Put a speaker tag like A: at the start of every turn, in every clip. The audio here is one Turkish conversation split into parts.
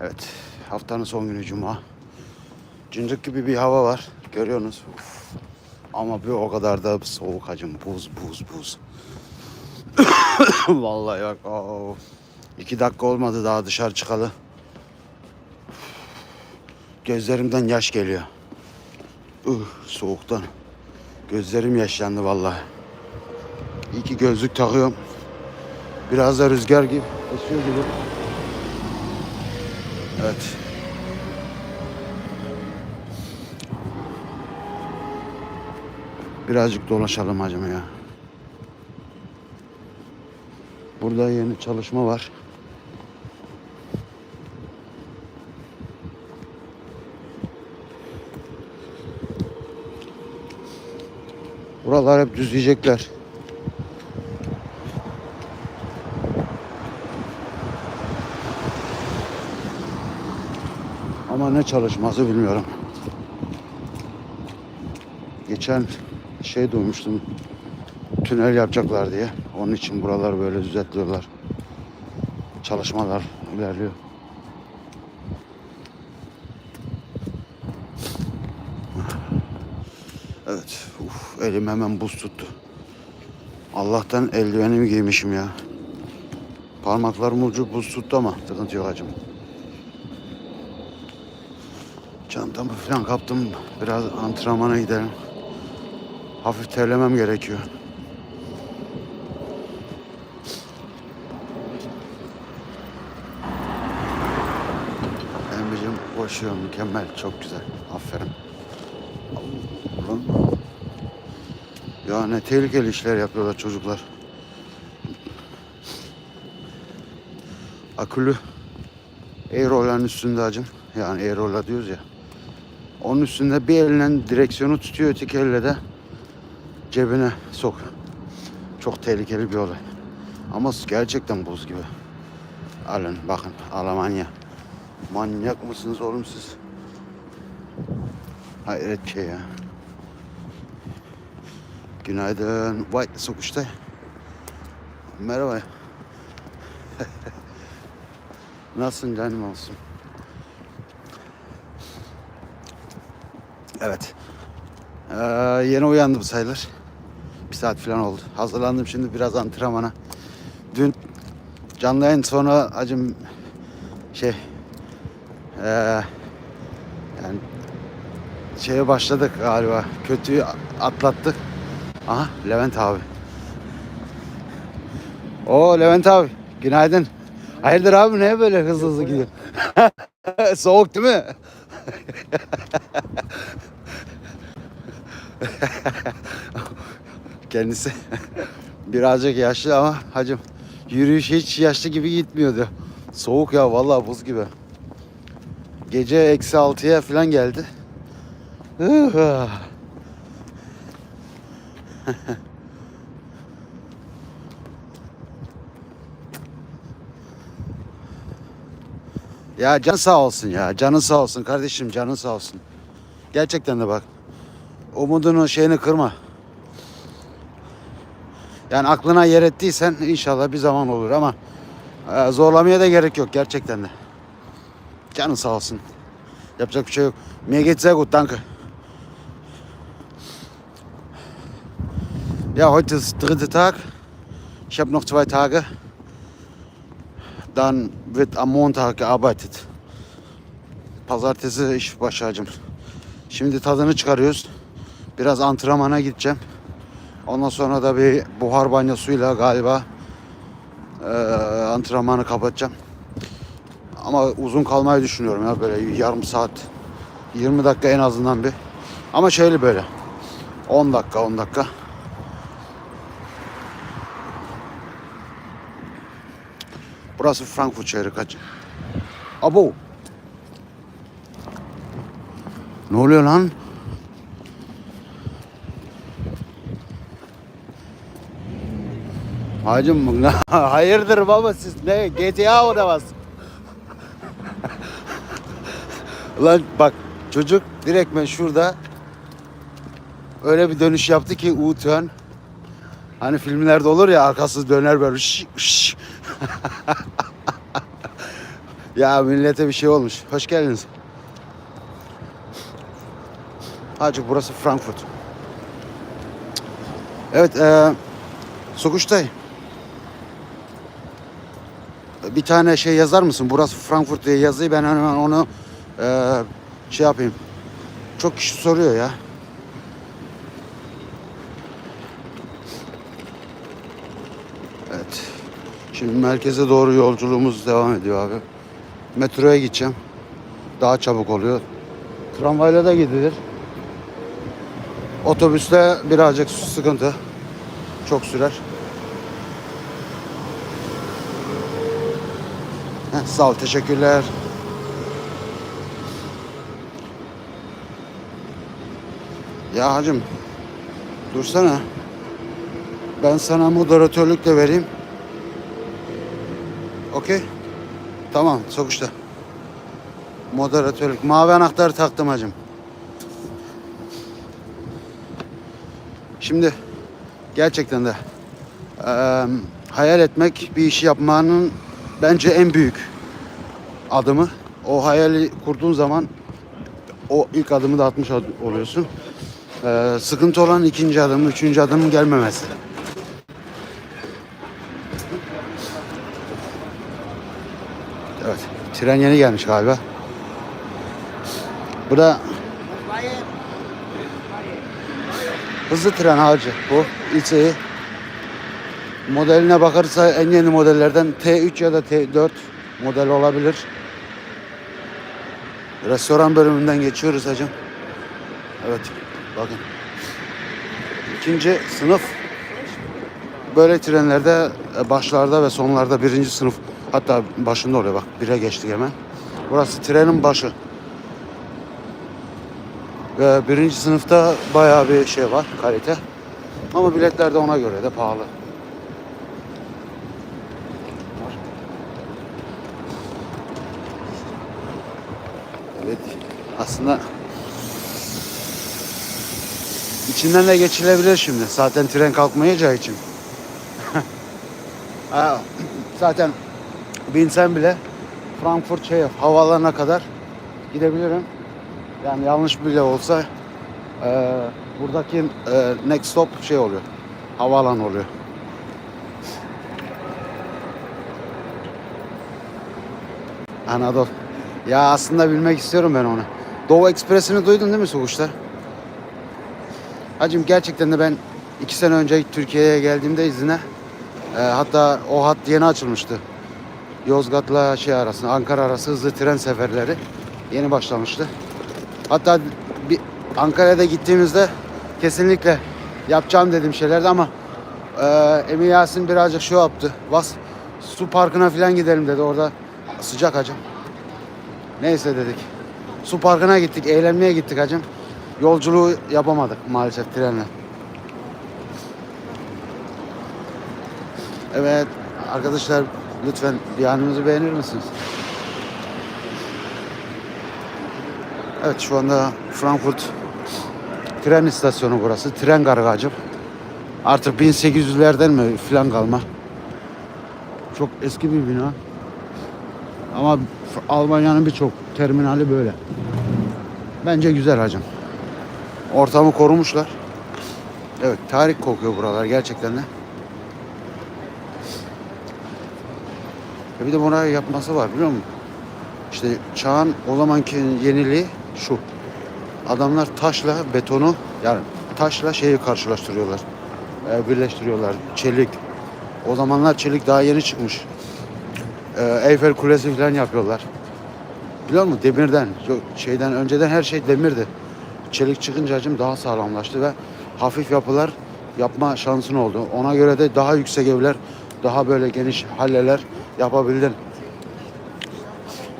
A: Evet, haftanın son günü Cuma. Cıncık gibi bir hava var. Görüyorsunuz. Uf. Ama bir o kadar da soğuk hacım. Buz, buz, buz. Vallahi bak. oo. İki dakika olmadı daha dışarı çıkalı. Gözlerimden yaş geliyor. Uh, soğuktan. Gözlerim yaşlandı vallahi. İyi ki gözlük takıyorum. Biraz da rüzgar gibi esiyor gibi. Evet. Birazcık dolaşalım hacım ya. Burada yeni çalışma var. Buralar hep düzleyecekler. Ama ne çalışması bilmiyorum. Geçen şey duymuştum. Tünel yapacaklar diye. Onun için buralar böyle düzeltiyorlar. Çalışmalar ilerliyor. Evet. Uf, elim hemen buz tuttu. Allah'tan eldivenimi giymişim ya. Parmaklarım ucu buz tuttu ama sıkıntı yok hacım. Çantamı falan kaptım. Biraz antrenmana gidelim. Hafif terlemem gerekiyor. Emre'cim koşuyor mükemmel. Çok güzel. Aferin. Ya ne tehlikeli işler yapıyorlar çocuklar. Akülü Aero'ların üstünde acım. Yani Aero'la diyoruz ya. Onun üstünde bir elinden direksiyonu tutuyor, öteki elle de cebine sok. Çok tehlikeli bir olay. Ama gerçekten buz gibi. Alın bakın Almanya. Manyak mısınız oğlum siz? Hayret şey ya. Günaydın. Vay sokuşta. Merhaba. Nasılsın canım olsun? Evet. Ee, yeni uyandım sayılır. Bir saat falan oldu. Hazırlandım şimdi biraz antrenmana. Dün canlı yayın sonra acım şey ee, yani şeye başladık galiba. Kötüyü atlattık. Aha Levent abi. O Levent abi günaydın. Hayırdır abi ne böyle hızlı hızlı gidiyor? Soğuk değil mi? Kendisi birazcık yaşlı ama hacım yürüyüş hiç yaşlı gibi gitmiyordu. Soğuk ya vallahi buz gibi. Gece eksi altıya falan geldi. ya can sağ olsun ya. Canın sağ olsun kardeşim canın sağ olsun. Gerçekten de bak. Umudunu şeyini kırma. Yani aklına yer ettiysen inşallah bir zaman olur ama e, zorlamaya da gerek yok gerçekten de. Canın sağ olsun. Yapacak bir şey yok. Mir geht's sehr gut, danke. Ja, heute ist dritte Tag. Ich habe noch zwei Tage. Dann wird am Montag gearbeitet. Pazartesi iş başlayacağım. Şimdi tadını çıkarıyoruz. Biraz antrenmana gideceğim. Ondan sonra da bir buhar banyosuyla galiba eee antrenmanı kapatacağım. Ama uzun kalmayı düşünüyorum ya böyle yarım saat 20 dakika en azından bir. Ama şeyli böyle 10 dakika 10 dakika. Burası Frankfurt şehri kaç? Abo. Ne oluyor lan? Hacım hayırdır baba siz ne GTA o da var. Lan bak çocuk direkt ben şurada öyle bir dönüş yaptı ki U-turn. Hani filmlerde olur ya arkası döner böyle şş, şş. Ya millete bir şey olmuş. Hoş geldiniz. Hacı burası Frankfurt. Evet, e, Sokuştay. Bir tane şey yazar mısın? Burası Frankfurt diye yazıyı ben hemen onu e, şey yapayım. Çok kişi soruyor ya. Evet. Şimdi merkeze doğru yolculuğumuz devam ediyor abi. Metroya gideceğim. Daha çabuk oluyor. Tramvayla da gidilir. Otobüsle birazcık sıkıntı. Çok sürer. Heh, sağ ol, teşekkürler. Ya hacım, dursana. Ben sana moderatörlük de vereyim. Okey. Tamam, sokuşta. Moderatörlük. Mavi anahtarı taktım hacım. Şimdi gerçekten de eee, hayal etmek bir işi yapmanın bence en büyük adımı. O hayali kurduğun zaman o ilk adımı da atmış ol- oluyorsun. Eee, sıkıntı olan ikinci adım, üçüncü adımın gelmemesi. Evet, tren yeni gelmiş galiba. Bu da hızlı tren harcı bu ilçeyi. Modeline bakarsa en yeni modellerden T3 ya da T4 model olabilir. Restoran bölümünden geçiyoruz hacım. Evet, bakın. İkinci sınıf böyle trenlerde e, başlarda ve sonlarda birinci sınıf hatta başında oluyor bak bire geçtik hemen. Burası trenin başı. Ve birinci sınıfta bayağı bir şey var kalite. Ama biletler de ona göre de pahalı. Evet aslında içinden de geçilebilir şimdi. Zaten tren kalkmayacağı için. Zaten binsem bile Frankfurt şey havaalanına kadar gidebilirim. Yani yanlış bile olsa e, buradaki e, next stop şey oluyor. Havaalanı oluyor. Anadolu. Ya aslında bilmek istiyorum ben onu. Doğu Ekspresi'ni duydun değil mi Sokuş'ta? Hacım gerçekten de ben iki sene önce Türkiye'ye geldiğimde izine e, hatta o hat yeni açılmıştı. Yozgat'la şey arasında Ankara arası hızlı tren seferleri yeni başlamıştı. Hatta bir Ankara'ya da gittiğimizde kesinlikle yapacağım dediğim şeylerdi ama e, Emin Yasin birazcık şu yaptı. Vas su parkına falan gidelim dedi orada sıcak hacım. Neyse dedik. Su parkına gittik, eğlenmeye gittik hacım. Yolculuğu yapamadık maalesef trenle. Evet arkadaşlar lütfen bir beğenir misiniz? Evet şu anda Frankfurt tren istasyonu burası. Tren garajı. Artık 1800'lerden mi filan kalma. Çok eski bir bina. Ama Almanya'nın birçok terminali böyle. Bence güzel hacım. Ortamı korumuşlar. Evet tarih kokuyor buralar gerçekten de. E bir de buna yapması var biliyor musun? İşte çağın o zamanki yeniliği şu. Adamlar taşla betonu yani taşla şeyi karşılaştırıyorlar. E, birleştiriyorlar. Çelik. O zamanlar çelik daha yeni çıkmış. E, Eyfel Kulesi falan yapıyorlar. Biliyor musun? Demirden. Şeyden önceden her şey demirdi. Çelik çıkınca hacım daha sağlamlaştı ve hafif yapılar yapma şansın oldu. Ona göre de daha yüksek evler, daha böyle geniş halleler yapabildin.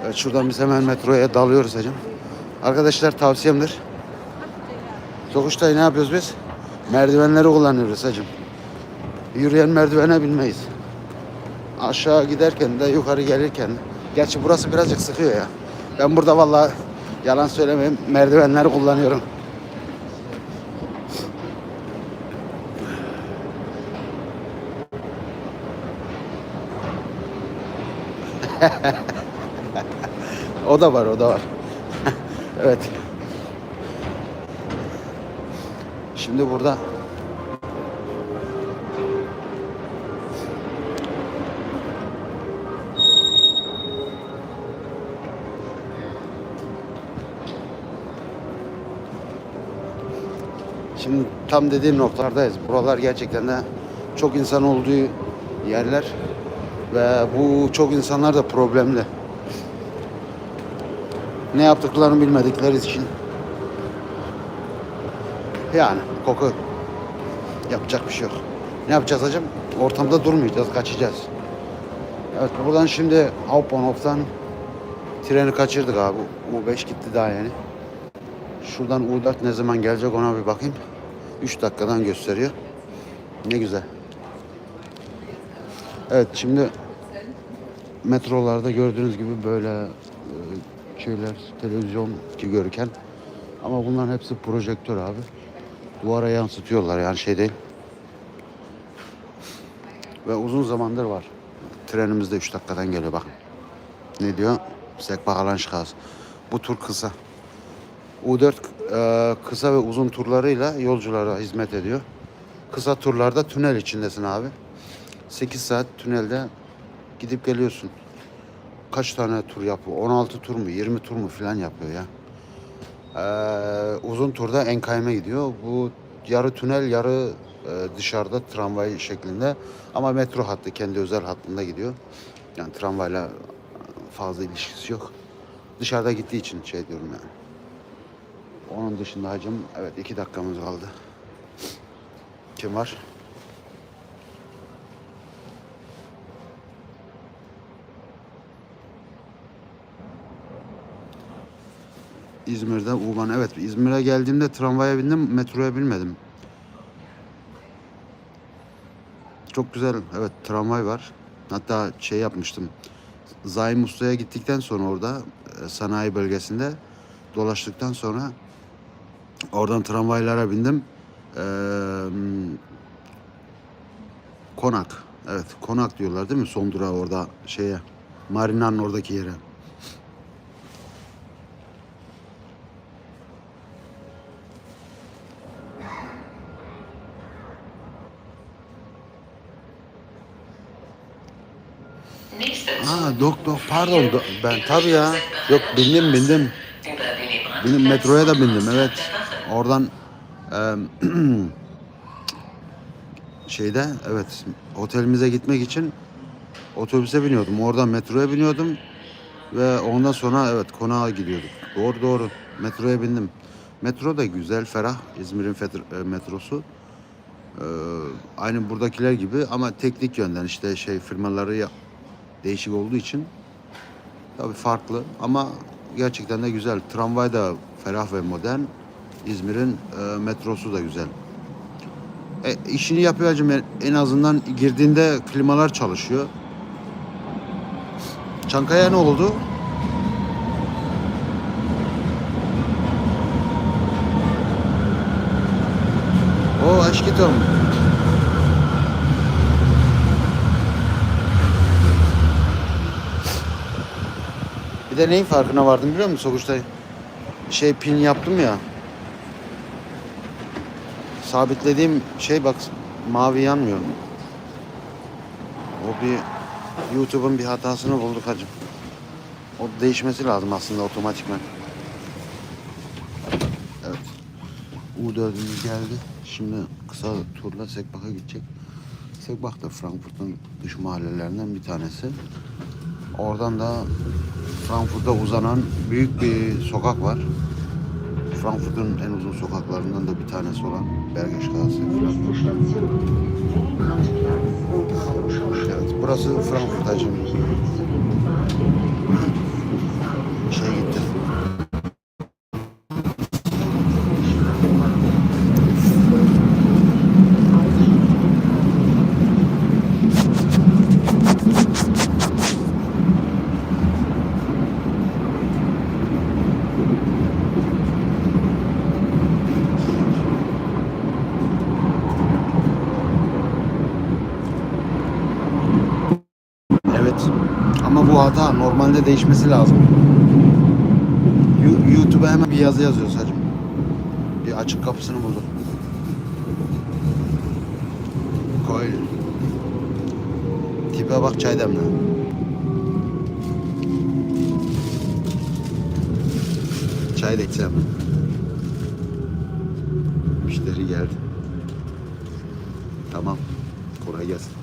A: Evet, şuradan biz hemen metroya dalıyoruz hacım. Arkadaşlar tavsiyemdir. Sokuşta ne yapıyoruz biz? Merdivenleri kullanıyoruz hacım. Yürüyen merdivene binmeyiz. Aşağı giderken de yukarı gelirken. Gerçi burası birazcık sıkıyor ya. Ben burada vallahi yalan söylemeyeyim merdivenleri kullanıyorum. o da var, o da var. evet. Şimdi burada Şimdi tam dediğim noktalardayız. Buralar gerçekten de çok insan olduğu yerler ve bu çok insanlar da problemli. Ne yaptıklarını bilmedikleri için yani koku yapacak bir şey yok. Ne yapacağız hacım? Ortamda durmayacağız, kaçacağız. Evet buradan şimdi Hauptbahnhof'tan treni kaçırdık abi. U5 gitti daha yeni. Şuradan U4 ne zaman gelecek ona bir bakayım. 3 dakikadan gösteriyor. Ne güzel. Evet şimdi metrolarda gördüğünüz gibi böyle e, şeyler televizyon ki görürken ama bunların hepsi projektör abi. Duvara yansıtıyorlar yani şey değil. Ve uzun zamandır var. Trenimizde 3 dakikadan geliyor bakın. Ne diyor? Sekbakalan Şikas. Bu tur kısa. U4 e, kısa ve uzun turlarıyla yolculara hizmet ediyor. Kısa turlarda tünel içindesin abi. 8 saat tünelde gidip geliyorsun. Kaç tane tur yapıyor? 16 tur mu, 20 tur mu falan yapıyor ya. Ee, uzun turda Enkayme gidiyor. Bu yarı tünel, yarı e, dışarıda tramvay şeklinde. Ama metro hattı kendi özel hattında gidiyor. Yani tramvayla fazla ilişkisi yok. Dışarıda gittiği için şey diyorum yani. Onun dışında hacım evet iki dakikamız kaldı. Kim var? İzmir'de Uman evet İzmir'e geldiğimde tramvaya bindim metroya binmedim. Çok güzel evet tramvay var. Hatta şey yapmıştım. Zaim Usta'ya gittikten sonra orada e, sanayi bölgesinde dolaştıktan sonra oradan tramvaylara bindim. Ee, konak. Evet konak diyorlar değil mi? Son durağı orada şeye. Marina'nın oradaki yere. Ha dok dok pardon do- ben tabii ya. Yok bindim bindim. Bindim metroya da bindim evet. Oradan e, şeyde evet otelimize gitmek için otobüse biniyordum. Oradan metroya biniyordum ve ondan sonra evet konağa gidiyorduk. Doğru doğru metroya bindim. Metro da güzel, ferah. İzmir'in e, metrosu. Ee, aynı buradakiler gibi ama teknik yönden işte şey firmaları ya- değişik olduğu için tabii farklı ama gerçekten de güzel. Tramvay da ferah ve modern. İzmir'in e, metrosu da güzel. E, işini yapıyor hacım. En azından girdiğinde klimalar çalışıyor. Çankaya ne oldu? O aşkım. Bir de neyin farkına vardım biliyor musun Sokuş'ta? Şey pin yaptım ya. Sabitlediğim şey bak mavi yanmıyor. O bir YouTube'un bir hatasını bulduk hacım. O değişmesi lazım aslında otomatikman. Evet. U4'ümüz geldi. Şimdi kısa turla Sekbak'a gidecek. Sekbak da Frankfurt'un dış mahallelerinden bir tanesi. Oradan da Frankfurt'a uzanan büyük bir sokak var. Frankfurt'un en uzun sokaklarından da bir tanesi olan
B: Raumschauspiel.
A: Evet, burası Frankfurt hacım. Şey gitti. Evet. Ama bu bu hata. Normalde değişmesi lazım. YouTube'a hemen bir yazı yazıyoruz hacım. Bir açık kapısını bulduk. Koy. Tipe bak çay demle. Çay da içsem. Müşteri geldi. Tamam. Kolay gelsin.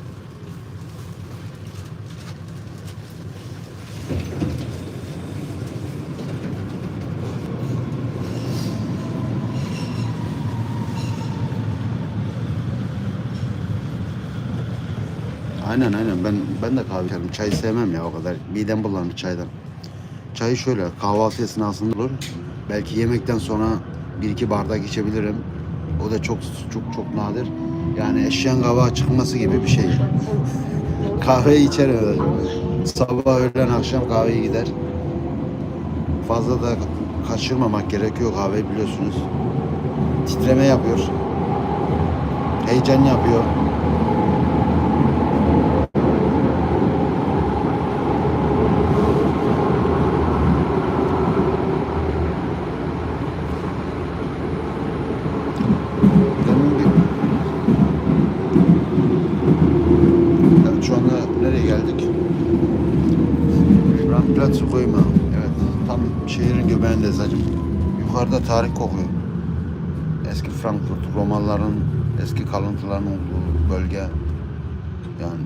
A: Ben de kahve içerim. Çay sevmem ya o kadar. Midem bulanır çaydan. Çayı şöyle kahvaltı esnasında olur. Belki yemekten sonra bir iki bardak içebilirim. O da çok çok çok nadir. Yani eşeğin kavağı çıkması gibi bir şey. Kahveyi içerim. Sabah, öğlen, akşam kahveye gider. Fazla da kaçırmamak gerekiyor kahveyi biliyorsunuz. Titreme yapıyor. Heyecan yapıyor. Demin bir... Evet, şu anda nereye geldik? Randplatz koyma. Evet, tam şehrin göbeğindeyiz hacım. Yukarıda tarih kokuyor. Eski Frankfurt, Romalıların eski kalıntıların olduğu bölge. Yani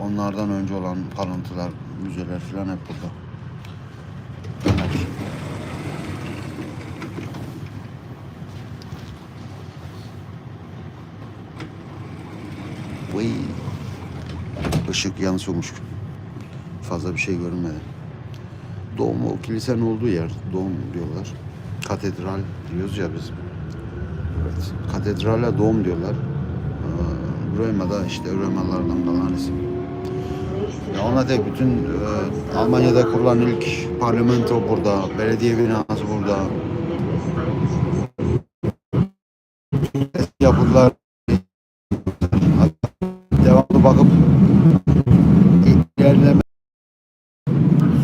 A: onlardan önce olan kalıntılar, müzeler falan hep burada. Evet. Vay. Işık yanlış olmuş. Fazla bir şey görünmedi. Doğum o kilisenin olduğu yer. Doğum diyorlar. Katedral diyoruz ya biz. Evet. Katedrale doğum diyorlar. Ee, Röma'da işte Römalardan kalan isim. Ya ona da bütün e, Almanya'da kurulan ilk parlamento burada, belediye binası burada. Yapılar devamlı bakıp ilerleme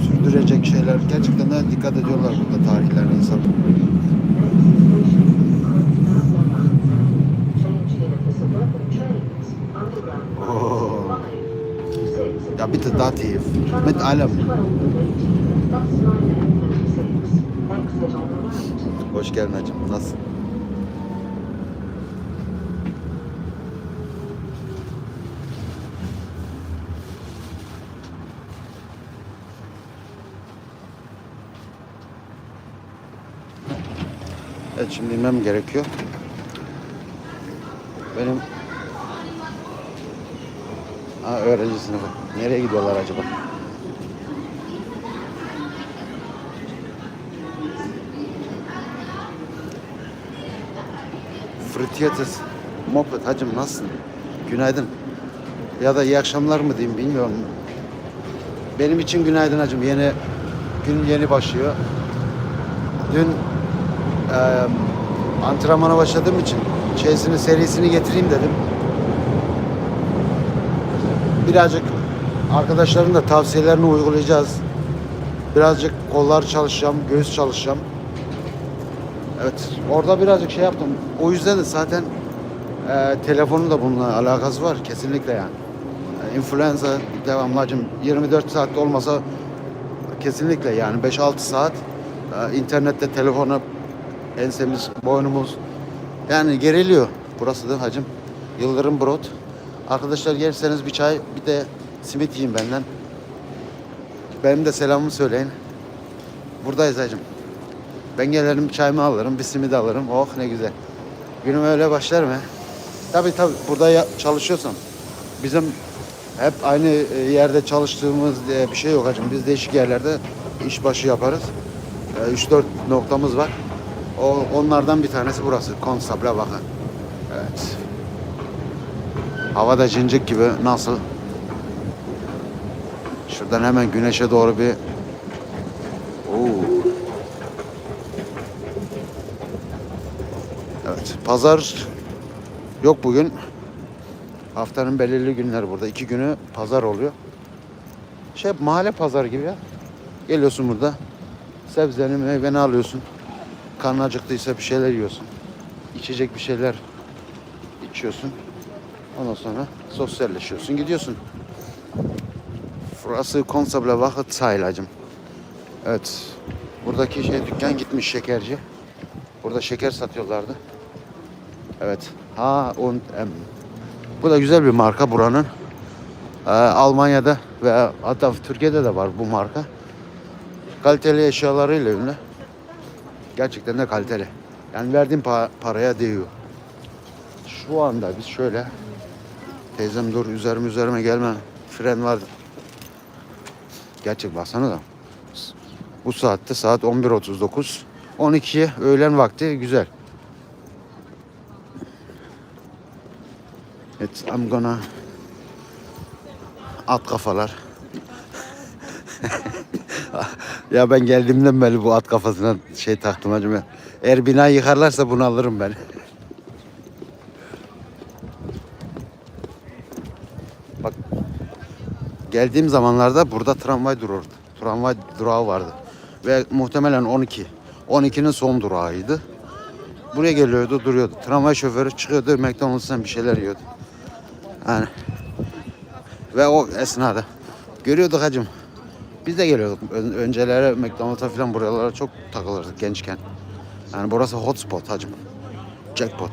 A: sürdürecek şeyler gerçekten de dikkat ediyorlar burada tarihlerine insan. Oh. Ja, bitte Dativ. Mit allem. Hoş geldin hacım. Nasılsın? Evet şimdi gerekiyor. Benim ha, öğrenci sınıfı. Nereye gidiyorlar acaba? Frityetes Moped hacım nasılsın? Günaydın. Ya da iyi akşamlar mı diyeyim bilmiyorum. Benim için günaydın hacım. Yeni gün yeni başlıyor. Dün eee antrenmana başladığım için şeysini serisini getireyim dedim. Birazcık arkadaşların da tavsiyelerini uygulayacağız. Birazcık kollar çalışacağım, göğüs çalışacağım. Evet, orada birazcık şey yaptım. O yüzden de zaten e, telefonun da bununla alakası var kesinlikle yani. E, influenza devamlı hacım 24 saatte olmasa kesinlikle yani 5-6 saat e, internette telefonu ensemiz, boynumuz yani geriliyor. Burası da hacım. Yıldırım Brot. Arkadaşlar gelirseniz bir çay bir de simit yiyin benden. Benim de selamımı söyleyin. Buradayız hacım. Ben gelirim çayımı alırım, bir simit alırım. Oh ne güzel. Günüm öyle başlar mı? Tabii tabii burada çalışıyorsam. Bizim hep aynı e, yerde çalıştığımız diye bir şey yok hacım. Biz değişik yerlerde işbaşı yaparız. 3-4 noktamız var. O, onlardan bir tanesi burası. Konstabla bakın. Evet. Havada cincik gibi nasıl? Şuradan hemen güneşe doğru bir Oo. Evet, pazar yok bugün. Haftanın belirli günleri burada. İki günü pazar oluyor. Şey mahalle pazarı gibi ya. Geliyorsun burada. Sebzeni meyveni alıyorsun. Karnın acıktıysa bir şeyler yiyorsun. İçecek bir şeyler içiyorsun. Ondan sonra sosyalleşiyorsun. Gidiyorsun. Burası Konsable Vakıt sahilacım. Evet. Buradaki şey dükkan gitmiş şekerci. Burada şeker satıyorlardı. Evet. Ha und M. Bu da güzel bir marka buranın. Ee, Almanya'da ve hatta Türkiye'de de var bu marka. Kaliteli eşyalarıyla ünlü. Gerçekten de kaliteli. Yani verdiğim pa- paraya değiyor. Şu anda biz şöyle teyzem dur üzerime üzerime gelme fren var. Gerçek baksana da. Bu saatte saat 11.39. 12 öğlen vakti güzel. Evet, I'm gonna at kafalar. ya ben geldiğimden beri bu at kafasına şey taktım hacım. Eğer binayı yıkarlarsa bunu alırım ben. Bak geldiğim zamanlarda burada tramvay dururdu. Tramvay durağı vardı. Ve muhtemelen 12. 12'nin son durağıydı. Buraya geliyordu, duruyordu. Tramvay şoförü çıkıyordu, McDonald's'tan bir şeyler yiyordu. Yani. Ve o esnada görüyorduk hacım. Biz de geliyorduk. Ön- öncelere McDonald's'a falan buralara çok takılırdık gençken. Yani burası hotspot hacım. Jackpot.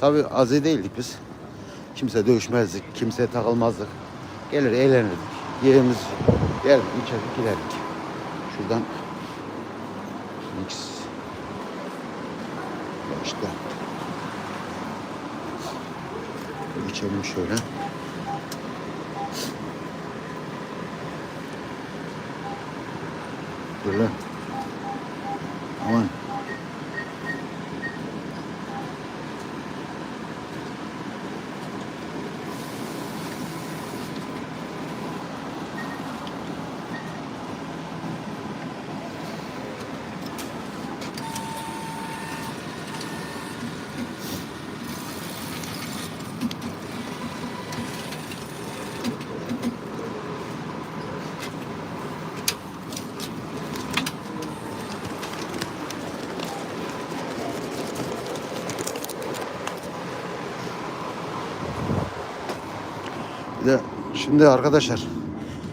A: Tabi azi değildik biz. Kimse dövüşmezdik, kimseye takılmazdık. Gelir eğlenirdik. Yerimiz yerdik, içerdik, giderdik. Şuradan mix. İşte. Geçelim şöyle. Dur şimdi arkadaşlar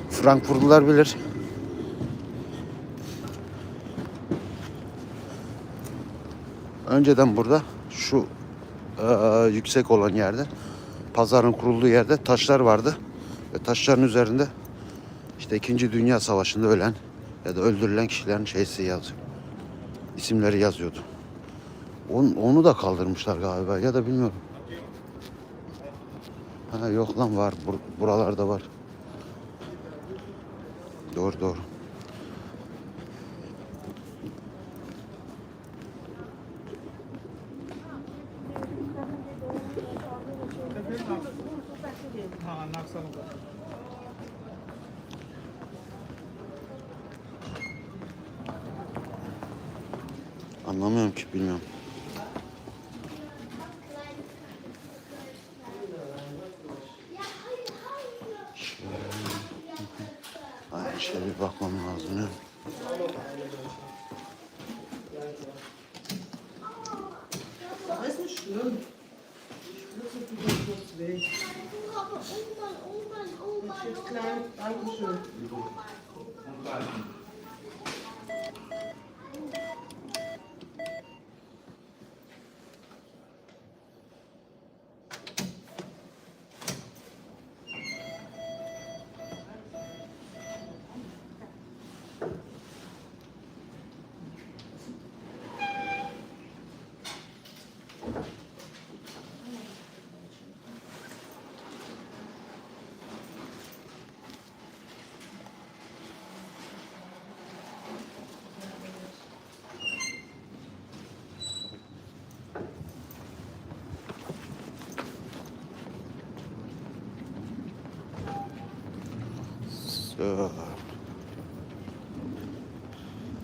A: Frankfurtlular bilir. Önceden burada şu eee, yüksek olan yerde pazarın kurulduğu yerde taşlar vardı. Ve taşların üzerinde işte 2. Dünya Savaşı'nda ölen ya da öldürülen kişilerin şeysi yazıyor. İsimleri yazıyordu. Onu, onu da kaldırmışlar galiba ya da bilmiyorum. Ha, yok lan var. Bur- buralarda var. Doğru doğru.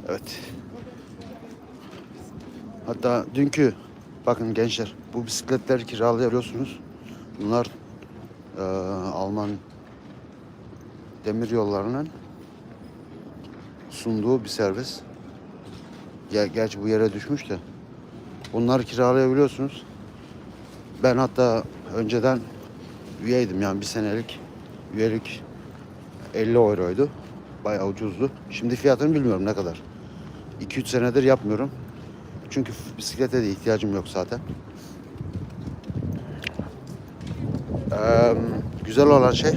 A: Evet. Hatta dünkü bakın gençler bu bisikletleri kiralayabiliyorsunuz. Bunlar eee, Alman demir yollarının sunduğu bir servis. Ger gerçi bu yere düşmüş de. Bunları kiralayabiliyorsunuz. Ben hatta önceden üyeydim yani bir senelik üyelik 50 euroydu. Bayağı ucuzdu. Şimdi fiyatını bilmiyorum ne kadar. 2-3 senedir yapmıyorum. Çünkü bisiklete de ihtiyacım yok zaten. Ee, güzel olan şey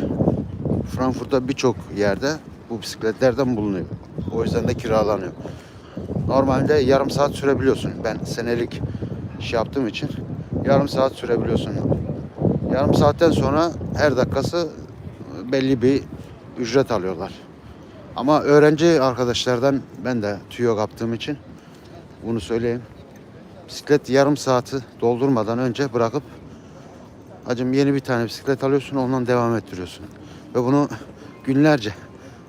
A: Frankfurt'ta birçok yerde bu bisikletlerden bulunuyor. O yüzden de kiralanıyor. Normalde yarım saat sürebiliyorsun. Ben senelik şey yaptığım için yarım saat sürebiliyorsun. Yarım saatten sonra her dakikası belli bir ücret alıyorlar. Ama öğrenci arkadaşlardan ben de tüyo kaptığım için bunu söyleyeyim. Bisiklet yarım saati doldurmadan önce bırakıp hacım yeni bir tane bisiklet alıyorsun ondan devam ettiriyorsun. Ve bunu günlerce,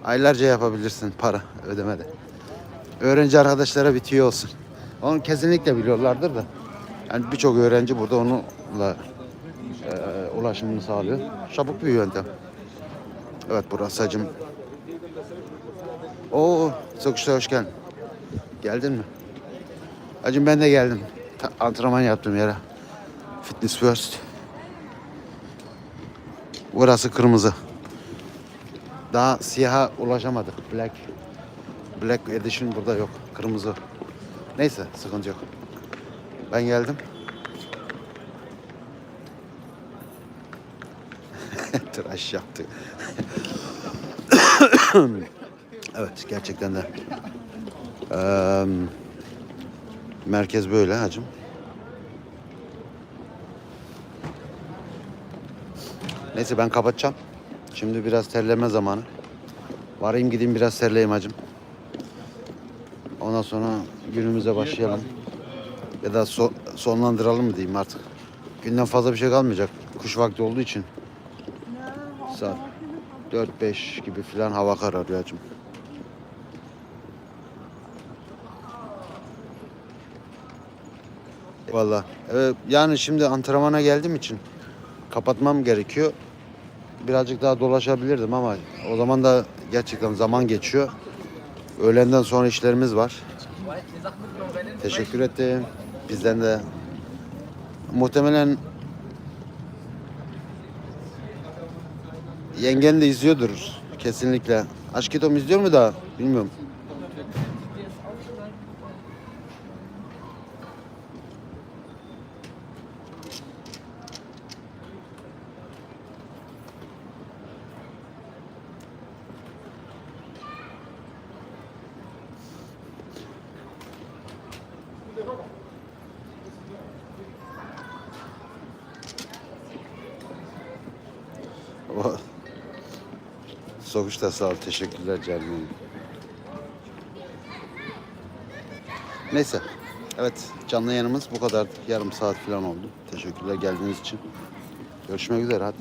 A: aylarca yapabilirsin para ödemede. Öğrenci arkadaşlara bir tüyo olsun. Onu kesinlikle biliyorlardır da. Yani birçok öğrenci burada onunla e, ulaşımını sağlıyor. Çabuk bir yöntem. Evet burası hacım. Oo, Sokuş'ta hoş geldin. Geldin mi? Hacım ben de geldim. Ta- antrenman yaptım yere. Fitness First. Burası kırmızı. Daha siyaha ulaşamadık. Black. Black Edition burada yok. Kırmızı. Neyse sıkıntı yok. Ben geldim. Tıraş yaptı. evet gerçekten de. Eee, merkez böyle hacım. Neyse ben kapatacağım. Şimdi biraz terleme zamanı. Varayım gideyim biraz terleyeyim hacım. Ondan sonra günümüze başlayalım. Ya da so- sonlandıralım mı diyeyim artık. Günden fazla bir şey kalmayacak. Kuş vakti olduğu için. Saat 4-5 gibi falan hava kararıyor hacım. Valla. Evet, yani şimdi antrenmana geldiğim için kapatmam gerekiyor. Birazcık daha dolaşabilirdim ama o zaman da gerçekten zaman geçiyor. Öğlenden sonra işlerimiz var. Teşekkür ettim. Bizden de muhtemelen yengen de izliyordur kesinlikle. Aşkitom izliyor mu da bilmiyorum. Sokuşta sağ ol. Teşekkürler canım. Neyse. Evet canlı yanımız bu kadar. Yarım saat falan oldu. Teşekkürler geldiğiniz için. Görüşmek üzere hadi.